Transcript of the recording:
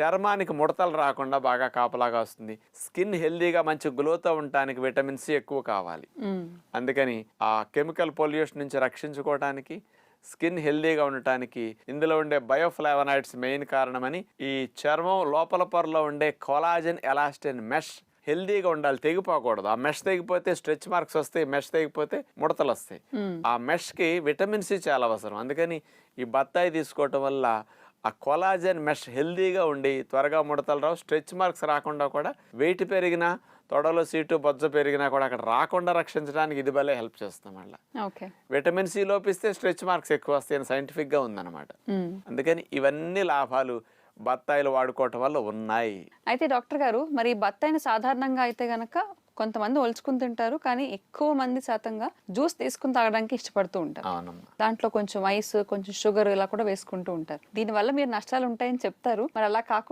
చర్మానికి ముడతలు రాకుండా బాగా కాపలాగా వస్తుంది. స్కిన్ హెల్దీగా మంచి గ్లోతో ఉండటానికి విటమిన్ సి ఎక్కువ కావాలి. అందుకని ఆ కెమికల్ పొల్యూషన్ నుంచి రక్షించుకోవడానికి స్కిన్ హెల్దీగా ఉండటానికి ఇందులో ఉండే బయోఫ్లావనాయిడ్స్ మెయిన్ కారణమని ఈ చర్మం లోపల పొరలో ఉండే కొలాజన్ ఎలాస్టిన్ మెష్ హెల్దీగా ఉండాలి. తెగిపోకూడదు. ఆ మెష్ తెగిపోతే స్ట్రెచ్ మార్క్స్ వస్తాయి మెష్ తెగిపోతే ముడతలు వస్తాయి. ఆ మెష్కి విటమిన్ సి చాలా అవసరం. అందుకని ఈ బత్తాయి తీసుకోవటం వల్ల ఆ కొలాజన్ మెష్ హెల్దీగా ఉండి త్వరగా ముడతలు రావు. స్ట్రెచ్ మార్క్స్ రాకుండా కూడా వెయిట్ పెరిగినా తొడలో సీటు బొజ్జ పెరిగినా కూడా అక్కడ రాకుండా రక్షించడానికి ఇది భలే హెల్ప్ చేస్తాం మళ్ళీ. విటమిన్ సి లోపిస్తే స్ట్రెచ్ మార్క్స్ ఎక్కువ వస్తాయని సైంటిఫిక్గా ఉందన్నమాట. అందుకని ఇవన్నీ లాభాలు బత్తాయిలు వాడుకోవటం వల్ల ఉన్నాయి. అయితే డాక్టర్ గారు మరి బత్తాయిని సాధారణంగా అయితే గనక కొంతమంది ఒలుచుకుని తింటారు కానీ ఎక్కువ మంది శాతంగా జ్యూస్ తీసుకుని తాగడానికి ఇష్టపడుతూ ఉంటారు. దాంట్లో కొంచెం ఐస్ కొంచెం షుగర్ ఇలా కూడా వేసుకుంటూ ఉంటారు. దీనివల్ల మీరు నష్టాలు ఉంటాయని చెప్తారు. మరి అలా కాకుండా